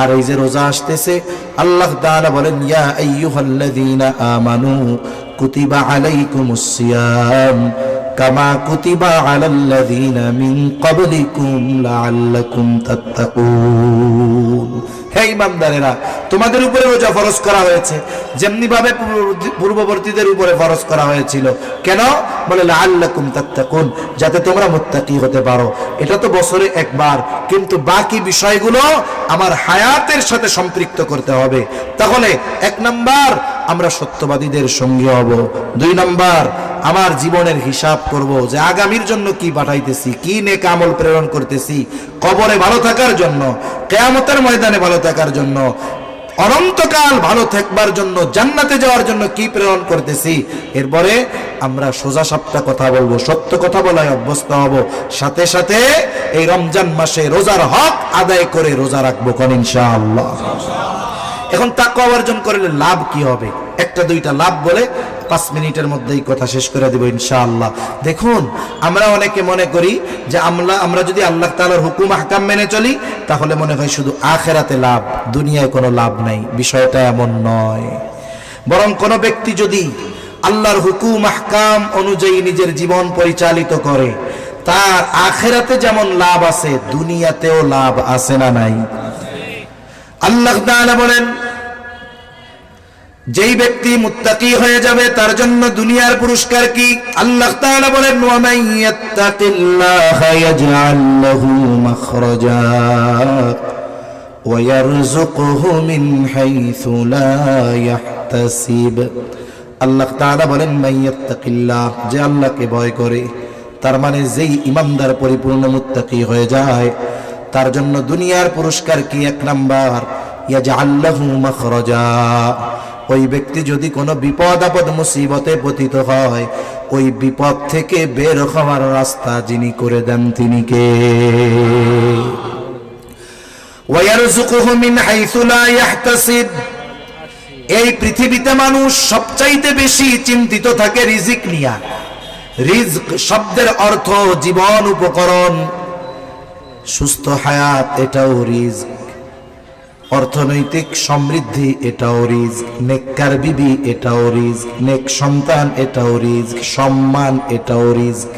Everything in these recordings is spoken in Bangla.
আর এই যে রোজা আসতেছে আল্লাহ তাআলা বলেন ইয়া আইয়ুহাল্লাযীনা আমানু কুতিবা আলাইকুমুস সিয়াম। তোমাদের উপরে রোজা ফরজ করা হয়েছে যেমনি ভাবে পূর্ববর্তীদের উপরে ফরজ করা হয়েছিল। কেন? বলে, লাআল্লাকুম তাত্তাকুন, যাতে তোমরা মুত্তাকি হতে পারো। এটা তো বছরে একবার, কিন্তু বাকি বিষয়গুলো আমার হায়াতের সাথে সম্পৃক্ত করতে হবে। তাহলে এক নাম্বার আমরা সত্যবাদীদের সঙ্গী হব। দুই নাম্বার, আমার জীবনের হিসাব করব যে আগামীর জন্য কি পাঠাইতেছি, কি নেক আমল প্রেরণ করতেছি, কবরে ভালো থাকার জন্য, কেয়ামতের ময়দানে ভালো থাকার জন্য, অনন্তকাল ভালো থাকবার জন্য, জান্নাতে যাওয়ার জন্য কি প্রেরণ করতেছি, এরপরে আমরা সোজা সাপটা কথা বলব, সত্য কথা বলায় অভ্যস্ত হব। সাথে সাথে এই রমজান মাসে রোজার হক আদায় করে রোজা রাখব কোন ইনশাআল্লাহ। এখন তাকওয়া অর্জন করলে লাভ কি হবে? একটা, দুইটা লাভ বলে পাঁচ মিনিটের মধ্যেই কথা শেষ করে দেব ইনশাআল্লাহ। দেখুন, আমরা অনেকে মনে করি যে আমরা আমরা যদি আল্লাহ তাআলার হুকুম আহকাম মেনে চলি, তাহলে মনে হয় শুধু আখেরাতে লাভ, দুনিয়ায় কোনো লাভ নাই। বিষয়টা এমন নয়। বরং কোনো ব্যক্তি যদি আল্লাহর হুকুম আহকাম অনুযায়ী নিজের জীবন পরিচালিত করে, তার আখেরাতে যেমন লাভ আছে, দুনিয়াতেও লাভ আছে না নাই? আল্লাহ বলেন, যেই ব্যক্তি মুত্তাকি হয়ে যাবে, তার জন্য দুনিয়ার পুরস্কার কি? আল্লাহ তাআলা বলেন ইয়াজআল লাহু মাখরাজা আল্লাহ তাআলা বলেন যে আল্লাহকে ভয় করে, তার মানে যেই ইমানদার পরিপূর্ণ মুত্তাকি হয়ে যায় তার জন্য দুনিয়ার পুরস্কার কি? এক নাম্বার মাখরাজা। ওই ব্যক্তি যদি কোনো বিপদ, আপদ, মুসিবতে পতিত হয়, ওই বিপদ থেকে বের হওয়ার রাস্তা যিনি করে দেন তিনি কে? এই পৃথিবীতে মানুষ সবচাইতে বেশি চিন্তিত থাকে রিজিক নিয়া। রিজক শব্দের অর্থ জীবন উপকরণ। সুস্থ হায়াত এটাও রিজক। অর্থনৈতিক সমৃদ্ধি এটাও রিজক। নেককার বিবি এটাও রিজক। নেক সন্তান এটাও রিজক। সম্মান এটাও রিজক।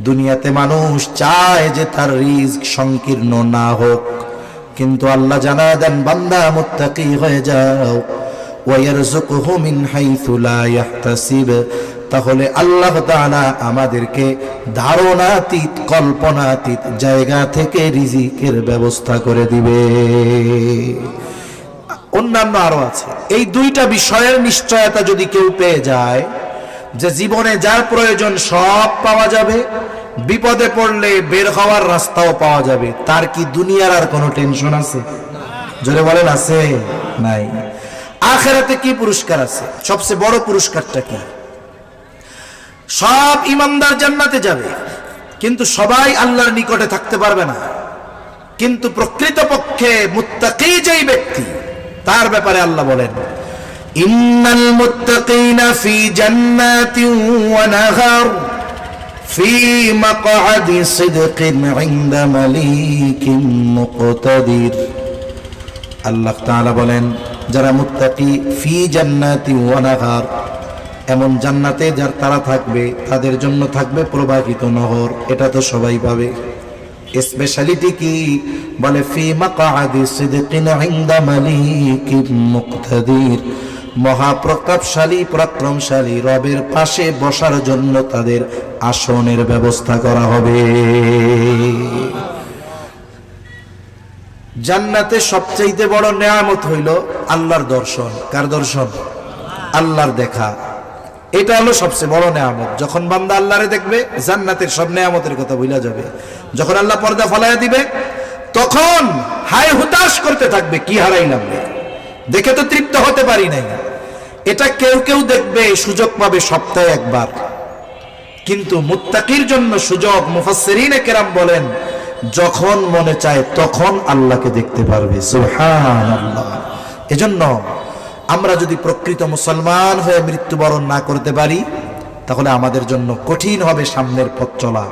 দুনিয়াতে মানুষ চায় যে তার রিজক সংকীর্ণ না হোক। কিন্তু আল্লাহ জানা দেন, বান্দা মুত্তাকি হয়ে যাও। ওয়ারযুকুহু মিন হাইথু লা ইয়াহতাসিব। তাহলে আল্লাহ তাআলা আমাদেরকে ধারণাতীত, কল্পনাতীত জায়গা থেকে রিজিকের ব্যবস্থা করে দিবে। অন্যান্য আরও আছে। এই দুইটা বিষয়ের নিশ্চয়তা যদি কেউ পেয়ে যায়, যে জীবনে যার প্রয়োজন সব পাওয়া যাবে, বিপদে পড়লে বের হওয়ার রাস্তাও পাওয়া যাবে, তার কি দুনিয়ার আর কোনো টেনশন আছে? জোরে বলেন, আছে? নাই। আখেরাতে কি পুরস্কার আছে? সবচেয়ে বড় পুরস্কারটা কি? সব ইমানদার জান্নাতে যাবে। কিন্তু সবাই আল্লাহর নিকটে থাকতে পারবে না। কিন্তু প্রকৃতপক্ষে মুত্তাকি যেই ব্যক্তি, তার ব্যাপারে আল্লাহ বলেন, ইন্নাল মুত্তাকিনা ফি জান্নাতিন ওয়া নাহার, ফি মাকআদি সিদকিন ইনদা মালিকিন মুকতাদির। আল্লাহ তাআলা বলেন, যারা মুত্তাকি ফি জান্নাতি ওয়া নাহার এমন জান্নাতে যার তারা থাকবে, তাদের জন্য থাকবে প্রবাহিত নহর। এটা তো সবাই পাবে। স্পেশালিটি কি? বলে, ফি মাকআদি সিদকিন ইনদা মালিকিন মুকতাদির। মহাপ্রতাপশালী, পরাক্রমশালী, রবের পাশে বসার জন্য তাদের আসনের ব্যবস্থা করা হবে। জান্নাতে সবচাইতে বড় নেয়ামত হইল আল্লাহর দর্শন। কার দর্শন? আল্লাহর দেখা। এটা হলো সবচেয়ে বড় নেয়ামত। যখন বান্দা আল্লাহরে দেখবে, জান্নাতের সব নেয়ামতের কথা ভুলা যাবে। যখন আল্লাহ পর্দা ফলাইয়া দিবে, তখন হায় হুতাশ করতে থাকবে, কি হারাইলাম রে? দেখে তো তৃপ্ত হতে পারি নাই। এটা কেউ কেউ দেখবে, সুযোগ পাবে সপ্তাহে একবার। কিন্তু মুত্তাকির জন্য সুযোগ মুফাসসিরিনে কেরাম বলেন, যখন মনে চায় তখন আল্লাহকে দেখতে পারবে। সুবহানাল্লাহ। এজন্য আমরা যদি প্রকৃত মুসলমান হয়ে মৃত্যুবরণ না করতে পারি তাহলে আমাদের জন্য কঠিন হবে সামনের পথ চলা।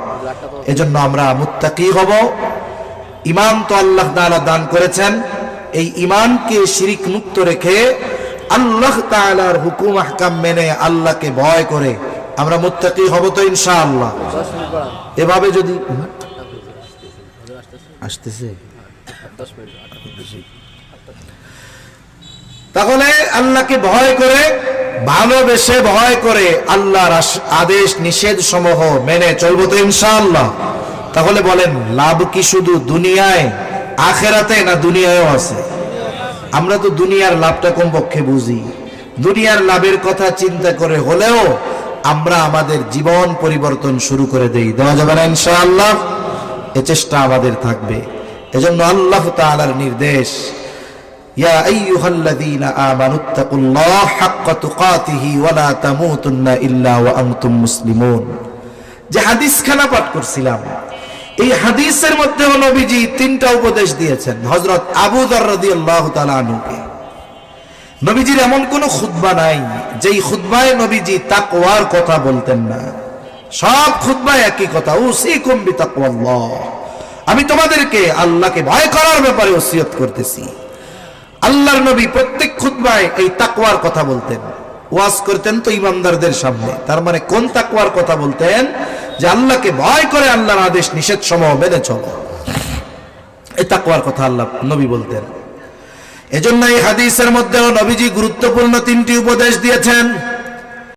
এজন্য আমরা মুত্তাকি হব। ইমান তো আল্লাহ তাআলা দান করেছেন। এই ইমানকে শিরিক মুক্ত রেখে আল্লাহ তাআলার হুকুম আহকাম মেনে আল্লাহকে ভয় করে আমরা মুত্তাকি হব তো ইনশাআল্লাহ। এভাবে যদি আসতেছে? তাহলে আল্লাহকে ভয় করে, ভালোবেসে ভয় করে আল্লাহর আদেশ নিষেধ সমূহ মেনে চলবো তো ইনশাআল্লাহ। তাহলে বলেন, লাভ কি শুধু দুনিয়ায়, আখেরাতে না দুনিয়ায়ও আছে? আমরা তো দুনিয়ার লাভটা কমপক্ষে বুঝি। দুনিয়ার লাভের কথা চিন্তা করে হলেও আমরা আমাদের জীবন পরিবর্তন শুরু করে দেই। দেওয়া যাবে না ইনশাআল্লাহ? এ চেষ্টা আমাদের থাকবে। এজন্য আল্লাহ তাআলার নির্দেশ যে পাঠ করছিলাম, এই হাদিসের নবীজি তিনটা উপদেশ দিয়েছেন আবু দর আল্লাহ তাআলা নবীজির এমন কোনো খুতবা নাই, যেই খুতবায় নবীজি তাকওয়ার কথা বলতেন না। সব খুতবায় একই কথা, উসিকুম বিতাকওয়াল্লাহ। আমি তোমাদেরকে আল্লাহকে ভয় করার ব্যাপারে ওসিয়ত করতেছি। আল্লাহর নবী প্রত্যেক খুদ্ায় এই তাকওয়ার কথা বলতেন। ওয়াজ করতেন তো ইমানদারদের সামনে। তার মানে কোন তাকওয়ার কথা বলতেন? যে আল্লাহকে ভয় করে আল্লাহর আদেশ নিষেধ সমূহ মেনে চলো। এই তাকওয়ার কথা আল্লাহ নবী বলতেন। এজন্য এই হাদিসের মধ্যেও নবীজি গুরুত্বপূর্ণ তিনটি উপদেশ দিয়েছেন।